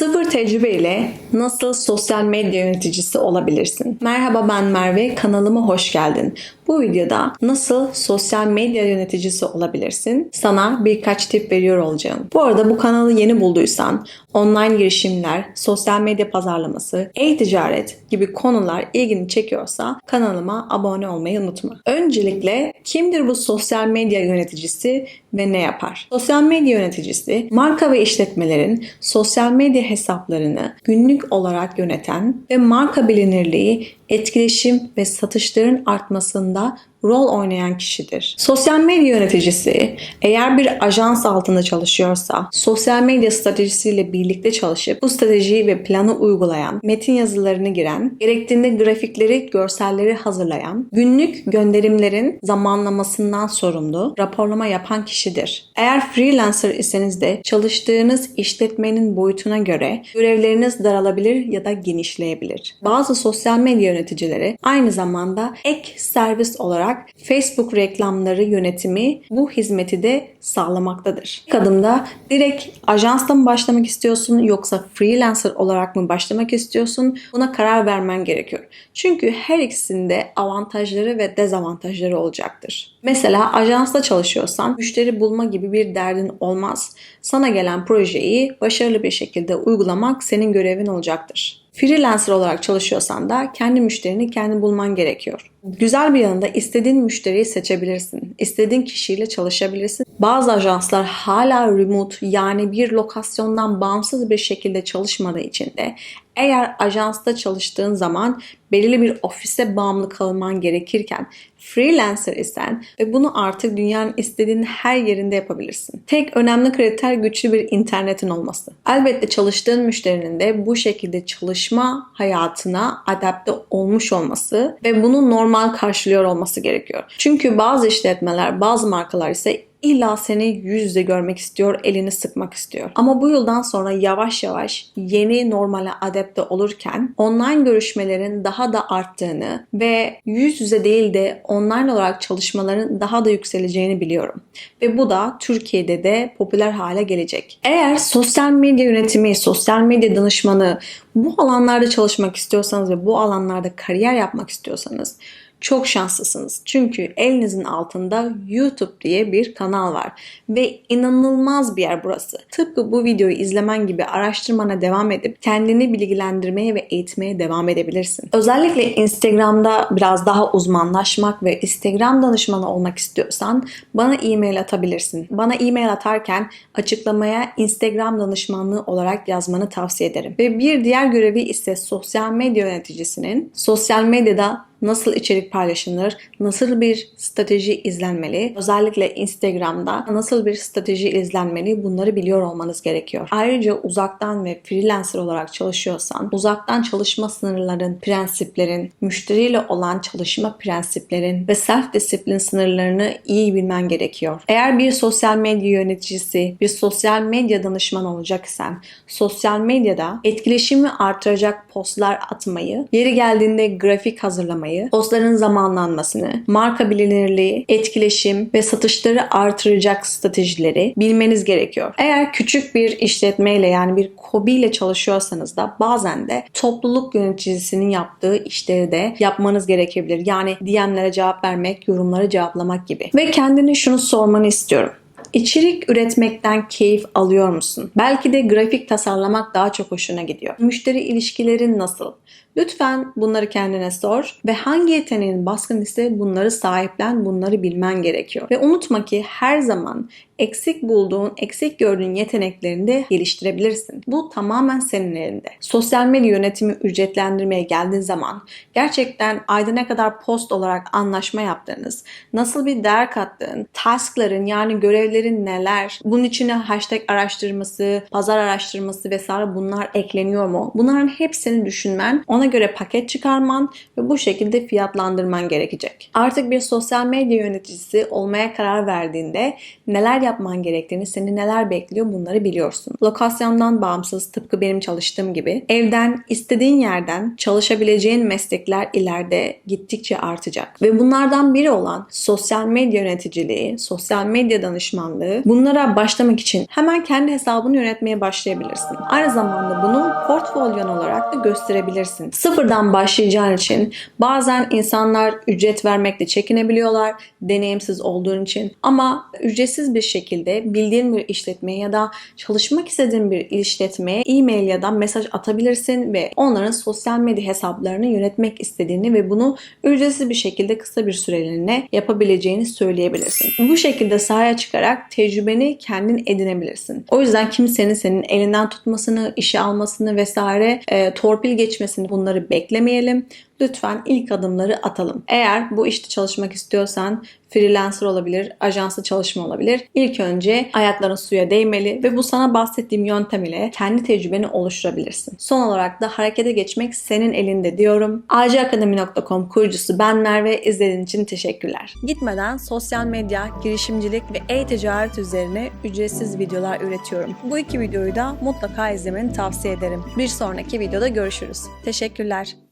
Sıfır tecrübeyle nasıl sosyal medya yöneticisi olabilirsin? Merhaba ben Merve, kanalıma hoş geldin. Bu videoda nasıl sosyal medya yöneticisi olabilirsin? Sana birkaç tip veriyor olacağım. Bu arada bu kanalı yeni bulduysan online girişimler, sosyal medya pazarlaması, e-ticaret gibi konular ilgini çekiyorsa kanalıma abone olmayı unutma. Öncelikle kimdir bu sosyal medya yöneticisi ve ne yapar? Sosyal medya yöneticisi marka ve işletmelerin sosyal medya hesaplarını günlük olarak yöneten ve marka bilinirliği, etkileşim ve satışların artmasında rol oynayan kişidir. Sosyal medya yöneticisi eğer bir ajans altında çalışıyorsa sosyal medya stratejisiyle birlikte çalışıp bu stratejiyi ve planı uygulayan, metin yazılarını giren, gerektiğinde grafikleri, görselleri hazırlayan, günlük gönderimlerin zamanlamasından sorumlu, raporlama yapan kişidir. Eğer freelancer iseniz de çalıştığınız işletmenin boyutuna göre görevleriniz daralabilir ya da genişleyebilir. Bazı sosyal medya yöneticileri aynı zamanda ek servis olarak Facebook reklamları yönetimi bu hizmeti de sağlamaktadır. İlk adımda direkt ajansla mı başlamak istiyorsun yoksa freelancer olarak mı başlamak istiyorsun? Buna karar vermen gerekiyor. Çünkü her ikisinde avantajları ve dezavantajları olacaktır. Mesela ajansla çalışıyorsan müşteri bulma gibi bir derdin olmaz. Sana gelen projeyi başarılı bir şekilde uygulamak senin görevin olacaktır. Freelancer olarak çalışıyorsan da kendi müşterini kendi bulman gerekiyor. Güzel bir yanında istediğin müşteriyi seçebilirsin. İstediğin kişiyle çalışabilirsin. Bazı ajanslar hala remote yani bir lokasyondan bağımsız bir şekilde çalışmadığı için de eğer ajansta çalıştığın zaman belirli bir ofise bağımlı kalman gerekirken freelancer isen ve bunu artık dünyanın istediğin her yerinde yapabilirsin. Tek önemli kriter güçlü bir internetin olması. Elbette çalıştığın müşterinin de bu şekilde çalışma hayatına adapte olmuş olması ve bunu normal karşılıyor olması gerekiyor. Çünkü bazı işletmeler, bazı markalar ise illa seni yüz yüze görmek istiyor, elini sıkmak istiyor. Ama bu yıldan sonra yavaş yavaş yeni normale adapte olurken online görüşmelerin daha da arttığını ve yüz yüze değil de online olarak çalışmaların daha da yükseleceğini biliyorum. Ve bu da Türkiye'de de popüler hale gelecek. Eğer sosyal medya yönetimi, sosyal medya danışmanı bu alanlarda çalışmak istiyorsanız ve bu alanlarda kariyer yapmak istiyorsanız çok şanslısınız. Çünkü elinizin altında YouTube diye bir kanal var ve inanılmaz bir yer burası. Tıpkı bu videoyu izlemen gibi araştırmana devam edip kendini bilgilendirmeye ve eğitmeye devam edebilirsin. Özellikle Instagram'da biraz daha uzmanlaşmak ve Instagram danışmanı olmak istiyorsan bana e-mail atabilirsin. Bana e-mail atarken açıklamaya Instagram danışmanlığı olarak yazmanı tavsiye ederim. Ve bir diğer görevi ise sosyal medya yöneticisinin sosyal medyada nasıl içerik paylaşılır, nasıl bir strateji izlenmeli, özellikle Instagram'da nasıl bir strateji izlenmeli bunları biliyor olmanız gerekiyor. Ayrıca uzaktan ve freelancer olarak çalışıyorsan uzaktan çalışma sınırların, prensiplerin, müşteriyle olan çalışma prensiplerin ve self disiplin sınırlarını iyi bilmen gerekiyor. Eğer bir sosyal medya yöneticisi, bir sosyal medya danışmanı olacaksan sosyal medyada etkileşimi artıracak postlar atmayı, yeri geldiğinde grafik hazırlamayı, yapmayı, postların zamanlanmasını, marka bilinirliği, etkileşim ve satışları artıracak stratejileri bilmeniz gerekiyor. Eğer küçük bir işletmeyle yani bir kobiyle çalışıyorsanız da bazen de topluluk yöneticisinin yaptığı işleri de yapmanız gerekebilir. Yani DM'lere cevap vermek, yorumlara cevaplamak gibi. Ve kendine şunu sormanı istiyorum. İçerik üretmekten keyif alıyor musun? Belki de grafik tasarlamak daha çok hoşuna gidiyor. Müşteri ilişkilerin nasıl? Lütfen bunları kendine sor ve hangi yeteneğin baskın ise bunları sahiplen, bunları bilmen gerekiyor. Ve unutma ki her zaman eksik bulduğun, eksik gördüğün yeteneklerini de geliştirebilirsin. Bu tamamen senin elinde. Sosyal medya yönetimi ücretlendirmeye geldiğin zaman gerçekten ayda ne kadar post olarak anlaşma yaptığınız, nasıl bir değer kattığın, taskların yani görevlerin neler, bunun içine hashtag araştırması, pazar araştırması vesaire bunlar ekleniyor mu? Bunların hepsini düşünmen, ona göre paket çıkarman ve bu şekilde fiyatlandırman gerekecek. Artık bir sosyal medya yöneticisi olmaya karar verdiğinde neler yapman gerektiğini, seni neler bekliyor bunları biliyorsun. Lokasyondan bağımsız tıpkı benim çalıştığım gibi evden istediğin yerden çalışabileceğin meslekler ileride gittikçe artacak. Ve bunlardan biri olan sosyal medya yöneticiliği, sosyal medya danışmanlığı bunlara başlamak için hemen kendi hesabını yönetmeye başlayabilirsin. Aynı zamanda bunu portfolyon olarak da gösterebilirsin. Sıfırdan başlayacağın için bazen insanlar ücret vermekle çekinebiliyorlar deneyimsiz olduğun için ama ücretsiz bir şekilde bildiğin bir işletmeye ya da çalışmak istediğin bir işletmeye e-mail ya da mesaj atabilirsin ve onların sosyal medya hesaplarını yönetmek istediğini ve bunu ücretsiz bir şekilde kısa bir süreliğine yapabileceğini söyleyebilirsin. Bu şekilde sahaya çıkarak tecrübeni kendin edinebilirsin. O yüzden kimsenin senin elinden tutmasını, işe almasını vesaire e, torpil geçmesini bunları beklemeyelim. Lütfen ilk adımları atalım. Eğer bu işte çalışmak istiyorsan freelancer olabilir, ajanslı çalışma olabilir. İlk önce ayakların suya değmeli ve bu sana bahsettiğim yöntem ile kendi tecrübeni oluşturabilirsin. Son olarak da harekete geçmek senin elinde diyorum. acakademi.com kurucusu ben Merve. İzlediğin için teşekkürler. Gitmeden sosyal medya, girişimcilik ve e-ticaret üzerine ücretsiz videolar üretiyorum. Bu iki videoyu da mutlaka izlemeni tavsiye ederim. Bir sonraki videoda görüşürüz. Teşekkürler.